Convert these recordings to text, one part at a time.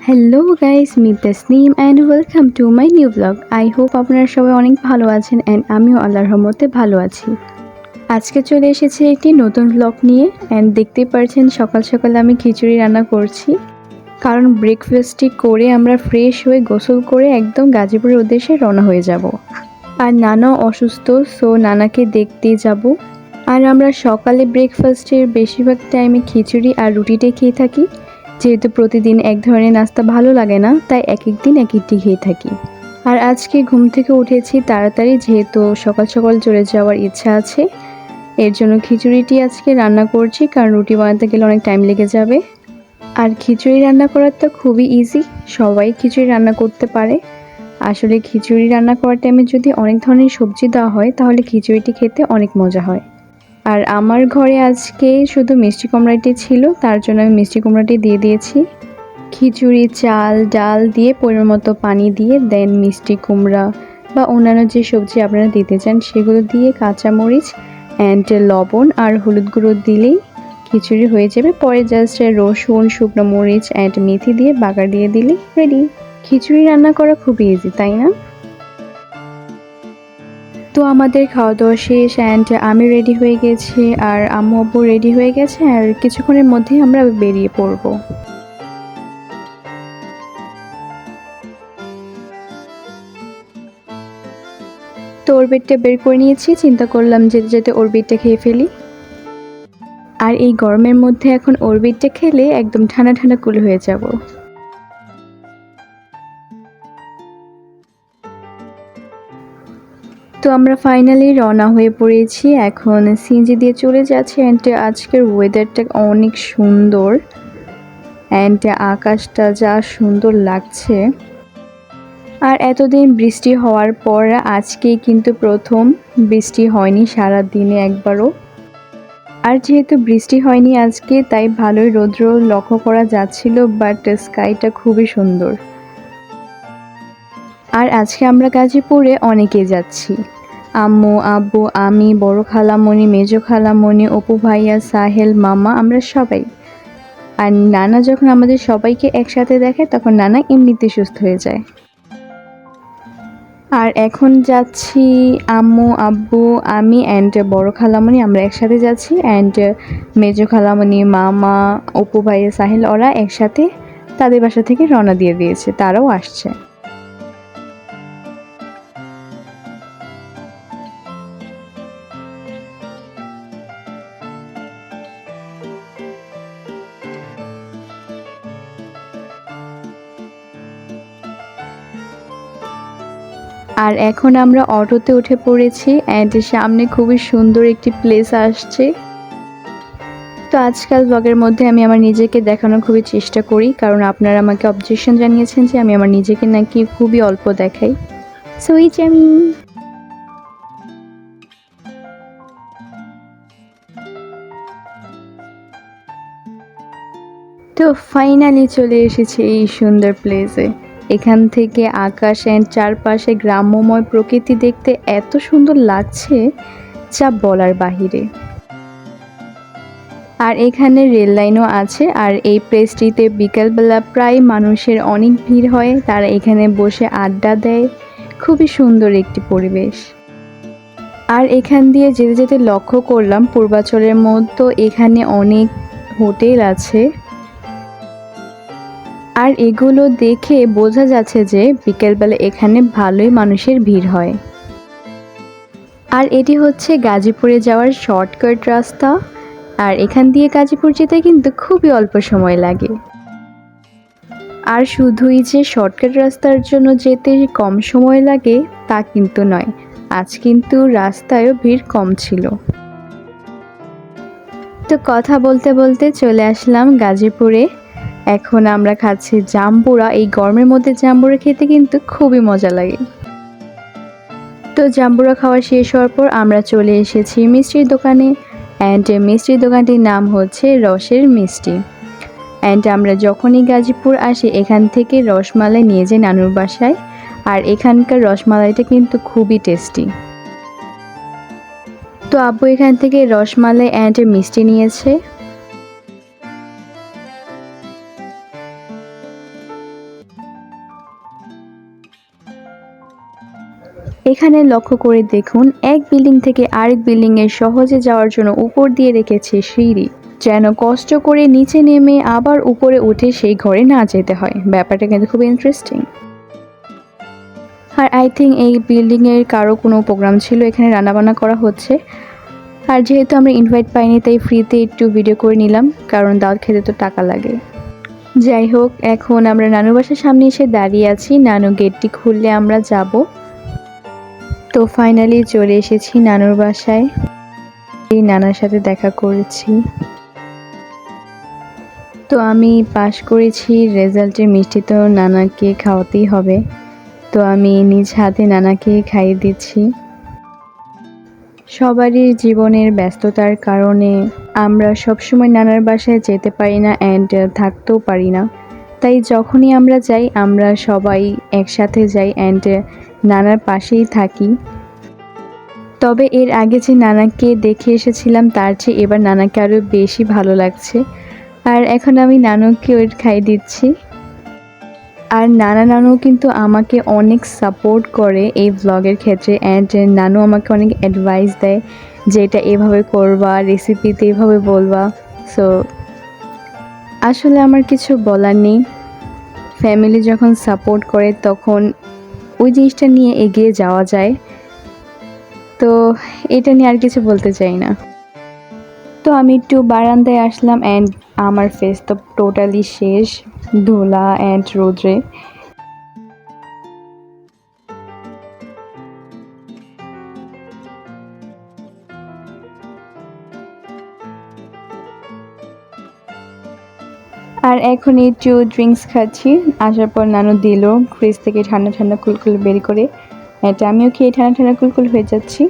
Hello guys me Tasnim and welcome to my new blog I hope আপনারা সবাই অনেক ভালো আছেন অ্যান্ড আমিও আল্লাহর রহমতে ভালো আছি। আজকে চলে এসেছি একটি নতুন ব্লগ নিয়ে অ্যান্ড দেখতেই পারছেন সকাল সকাল আমি খিচুড়ি রান্না করছি। কারণ ব্রেকফাস্টটি করে আমরা ফ্রেশ হয়ে গোসল করে একদম গাজীপুরের উদ্দেশ্যে রওনা হয়ে যাব। আর নানা অসুস্থ সো নানাকে দেখতে যাব। আর আমরা সকালে ব্রেকফাস্টের বেশিরভাগ টাইমে খিচুড়ি আর রুটিটাই খেয়ে থাকি। যেহেতু প্রতিদিন এক ধরনের নাস্তা ভালো লাগে না, তাই এক এক দিন এক একটি খেয়ে থাকি। আর আজকে ঘুম থেকে উঠেছি তাড়াতাড়ি যেহেতু সকাল সকাল চলে যাওয়ার ইচ্ছা আছে, এর জন্য খিচুড়িটি আজকে রান্না করছি, কারণ রুটি বানাতে গেলে অনেক টাইম লেগে যাবে। আর খিচুড়ি রান্না করার তো খুবই ইজি সবাই খিচুড়ি রান্না করতে পারে। আসলে খিচুড়ি রান্না করার টাইমে যদি অনেক ধরনের সবজি দেওয়া হয়, তাহলে খিচুড়িটি খেতে অনেক মজা হয়। আর আমার ঘরে আজকে শুধু মিষ্টি কুমড়াটি ছিল, তার জন্য আমি মিষ্টি কুমড়াটি দিয়ে দিয়েছি। খিচুড়ি, চাল, ডাল দিয়ে পরিমাণ মতো পানি দিয়ে দেন মিষ্টি কুমড়া বা অন্যান্য যে সবজি আপনারা দিতে চান, সেগুলো দিয়ে কাঁচামরিচ অ্যান্ড লবণ আর হলুদ গুঁড়ো দিলেই খিচুড়ি হয়ে যাবে। পরে জাস্ট রসুন, শুকনো মরিচ অ্যান্ড মেথি দিয়ে বাগার দিয়ে দিলেই রেডি খিচুড়ি রান্না করা খুবই ইজি তাই না? তো আমাদের খাওয়া দাওয়া শেষ অ্যান্ড আমি রেডি হয়ে গেছি আর আম্মু আব্বু রেডি হয়ে গেছে আর কিছুক্ষণের মধ্যেই আমরা বেরিয়ে পড়ব। তো ওর বেডটা বের করে নিয়েছি, চিন্তা করলাম যেতে যেতে ওর বেডটা খেয়ে ফেলি। আর এই গরমের মধ্যে এখন ওর বেডটা খেলে একদম ঠান্ডা ঠান্ডা কুল হয়ে যাব। তো আমরা ফাইনালি রওনা হয়ে পড়েছি। এখন সিনজি দিয়ে চলে যাচ্ছি অ্যান্ড আজকের ওয়েদারটা অনেক সুন্দর অ্যান্ড আকাশটা যা সুন্দর লাগছে। আর এতদিন বৃষ্টি হওয়ার পর আজকে কিন্তু প্রথম বৃষ্টি হয়নি সারা দিনে একবারও। আর যেহেতু বৃষ্টি হয়নি আজকে, তাই ভালোই রৌদ্র লক্ষ্য করা যাচ্ছিল বাট স্কাইটা খুবই সুন্দর। আর আজকে আমরা গাজীপুরে অনেকে যাচ্ছি। আম্মু, আব্বু, আমি, বড় খালামণি, মেজো খালামণি, অপু ভাইয়া, সাহেল, মামা, আমরা সবাই। আর নানা যখন আমাদের সবাইকে একসাথে দেখে, তখন নানা এমনিতে সুস্থ হয়ে যায়। আর এখন যাচ্ছি আম্মু, আব্বু, আমি অ্যান্ড বড় খালামণি, আমরা একসাথে যাচ্ছি অ্যান্ড মেজো খালামণি, মামা, অপু ভাইয়া, সাহেল, ওরা একসাথে তাদের বাসা থেকে রওনা দিয়ে দিয়েছে, তারাও আসছে। আর এখন আমরা অটোতে উঠে পড়েছি অ্যান্ড সামনে খুবই সুন্দর একটি প্লেস আসছে। তো আজকাল ব্লগের মধ্যে আমি আমার নিজেকে দেখানোর খুবই চেষ্টা করি, কারণ আপনারা আমাকে অবজেকশন জানিয়েছেন যে আমি আমার নিজেকে নাকি খুবই অল্প দেখাই। সো এই আমি তো ফাইনালি চলে এসেছি এই সুন্দর প্লেসে এখান থেকে আকাশ অ্যান্ড চারপাশে গ্রাম্যময় প্রকৃতি দেখতে এত সুন্দর লাগছে যা বলার বাহিরে। আর এখানে রেল লাইনও আছে, আর এই প্লেসটিতে বিকালবেলা প্রায় মানুষের অনেক ভিড় হয়, তারা এখানে বসে আড্ডা দেয়। খুবই সুন্দর একটি পরিবেশ। আর এখান দিয়ে যেতে যেতে লক্ষ্য করলাম, পূর্বাচলের মতো এখানে অনেক হোটেল আছে। আর এগুলো দেখে বোঝা যাচ্ছে যে বিকেলবেলা এখানে ভালোই মানুষের ভিড় হয়। আর এটি হচ্ছে গাজীপুরে যাওয়ার শর্টকাট রাস্তা। আর এখান দিয়ে গাজীপুর যেতে কিন্তু খুবই অল্প সময় লাগে। আর শুধুই যে শর্টকাট রাস্তার জন্য যেতে কম সময় লাগে, তা কিন্তু নয়। আজ কিন্তু রাস্তায়ও ভিড় কম ছিল। তো কথা বলতে বলতে চলে আসলাম গাজীপুরে। এখন আমরা খাচ্ছি জাম্বুরা। এই গরমের মধ্যে জাম্বুরা খেতে কিন্তু খুবই মজা লাগে। তো জাম্বুরা খাওয়া শেষ হওয়ার পর আমরা চলে এসেছি মিষ্টির দোকানে। অ্যান্ড মিষ্টির দোকানটির নাম হচ্ছে রসের মিষ্টি। অ্যান্ড আমরা যখনই গাজীপুর আসি, এখান থেকে রসমালাই নিয়ে যাই নানুর বাসায়। আর এখানকার রসমালাইটা কিন্তু খুবই টেস্টি। তো আব্বু এখান থেকে রসমালাই অ্যান্ড মিষ্টি নিয়েছে। এখানে লক্ষ্য করে দেখুন, এক বিল্ডিং থেকে আরেক বিল্ডিং এর সহজে যাওয়ার জন্য উপর দিয়ে রেখেছে সিঁড়ি। যেন কষ্ট করে নিচে নেমে আবার উপরে উঠে সেই ঘরে না যেতে হয়। ব্যাপারটা কিন্তু খুব ইন্টারেস্টিং আর আই থিঙ্ক এই বিল্ডিংয়ের কারও কোনো প্রোগ্রাম ছিল, এখানে রান্নাবান্না করা হচ্ছে। আর যেহেতু আমরা ইনভাইট পাইনি, তাই ফ্রিতে একটু ভিডিও করে নিলাম, কারণ দাওয়াত খেতে তো টাকা লাগে। যাই হোক, এখন আমরা নানু বাসার সামনে এসে দাঁড়িয়ে আছি। নানু গেটটি খুললে আমরা যাব। তো ফাইনালি চলে এসেছি নানুর বাসায়। এই নানার সাথে দেখা করেছি। তো আমি পাশ করেছি রেজাল্টের মিষ্টি তো নানাকে খাওয়াতেই হবে। তো আমি নিজ হাতে নানাকে খাইয়ে দিচ্ছি। সবারই জীবনের ব্যস্ততার কারণে আমরা সবসময় নানার বাসায় যেতে পারি না অ্যান্ড থাকতেও পারি না। তাই যখনই আমরা যাই, আমরা সবাই একসাথে যাই অ্যান্ড নানার পাশেই থাকি। তবে এর আগে যে নানাকে দেখে এসেছিলাম, তার চেয়ে এবার নানাকে আরও বেশি ভালো লাগছে। আর এখন আমি নানুকে ওই খাই দিচ্ছি। আর নানা নানু কিন্তু আমাকে অনেক সাপোর্ট করে এই ব্লগের ক্ষেত্রে। অ্যান্ড নানু আমাকে অনেক অ্যাডভাইস দেয় যে এটা এভাবে করবা রেসিপিতে এভাবে বলবা। সো আসলে আমার কিছু বলার নেই। ফ্যামিলি যখন সাপোর্ট করে, তখন ওই জিনিসটা নিয়ে এগিয়ে যাওয়া যায়। তো এটা নিয়ে আর কিছু বলতে চাই না। তো আমি একটু বারান্দায় আসলাম অ্যান্ড আমার ফেস তো টোটালি শেষ, ধোলা অ্যান্ড রোদ্রে। আর এখন একটু ড্রিঙ্কস খাচ্ছি। আসার পর নানু দিল ফ্রিজ থেকে ঠান্ডা ঠান্ডা কুলকুল বের করে। এটা আমিও খেয়ে ঠান্ডা ঠান্ডা কুলকুল হয়ে যাচ্ছি।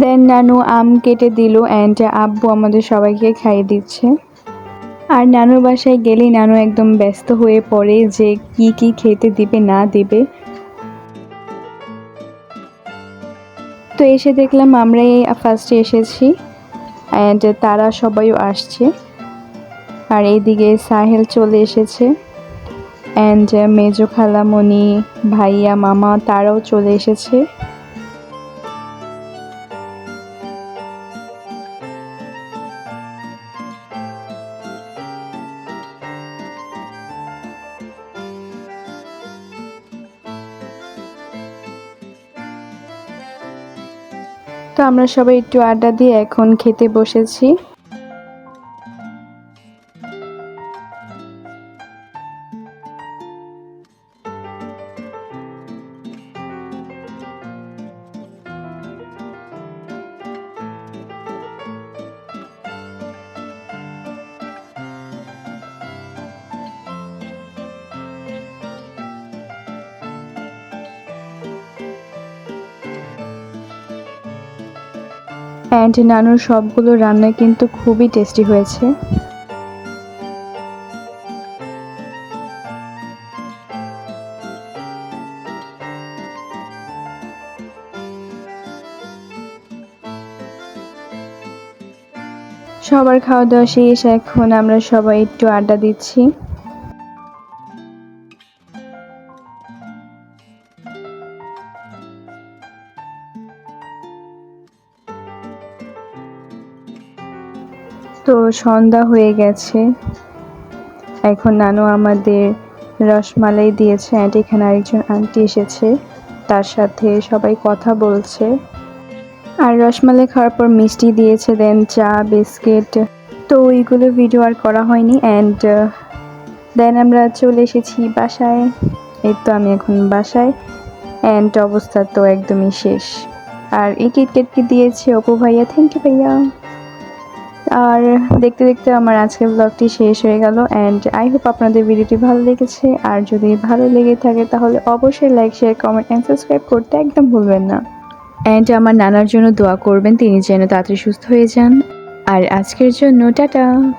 দেন নানু আম কেটে দিল অ্যান্ড আব্বু আমাদের সবাইকে খাইয়ে দিচ্ছে। আর নানুর বাসায় গেলেই নানু একদম ব্যস্ত হয়ে পড়ে যে কি কি খেতে দিবে, না দিবে। তো এসে দেখলাম আমরাই ফার্স্টে এসেছি অ্যান্ড তারা সবাইও আসছে। আর এইদিকে সাহেল চলে এসেছে অ্যান্ড মেজো খালামণি, ভাইয়া, মামা, তারাও চলে এসেছে। আমরা সবাই একটু আড্ডা দিয়ে এখন খেতে বসেছি। অ্যান্ড নানুর সবগুলো রান্না কিন্তু খুবই টেস্টি হয়েছে। সবার খাওয়া দাওয়া শেষ, এখন আমরা সবাই একটু আড্ডা দিচ্ছি। তো সন্ধ্যা হয়ে গেছে। এখন নানু আমাদের রসমালাই দিয়েছে। অ্যান্ড এখানে আরেকজন আন্টি এসেছে। তার সাথে সবাই কথা বলছে। আর রসমালাই খাওয়ার পর মিষ্টি দিয়েছে, দেন চা, বিস্কিট। তো ওইগুলো ভিডিও আর করা হয়নি। অ্যান্ড দেন আমরা চলে এসেছি বাসায়। এই তো আমি এখন বাসায়। অ্যান্ড অবস্থা তো একদমই শেষ। আর এই কিটকেটকে দিয়েছে অপু ভাইয়া? থ্যাংক ইউ ভাইয়া। আর দেখতে দেখতে আমার আজকের ব্লগটি শেষ হয়ে গেল অ্যান্ড আই হোপ আপনাদের ভিডিওটি ভালো লেগেছে। আর যদি ভালো লেগে থাকে, তাহলে অবশ্যই like share comment and subscribe করতে একদম ভুলবেন না। অ্যান্ড আমার নানার জন্য দোয়া করবেন, তিনি যেন তাড়াতাড়ি সুস্থ হয়ে যান। আর আজকের জন্য, টাটা!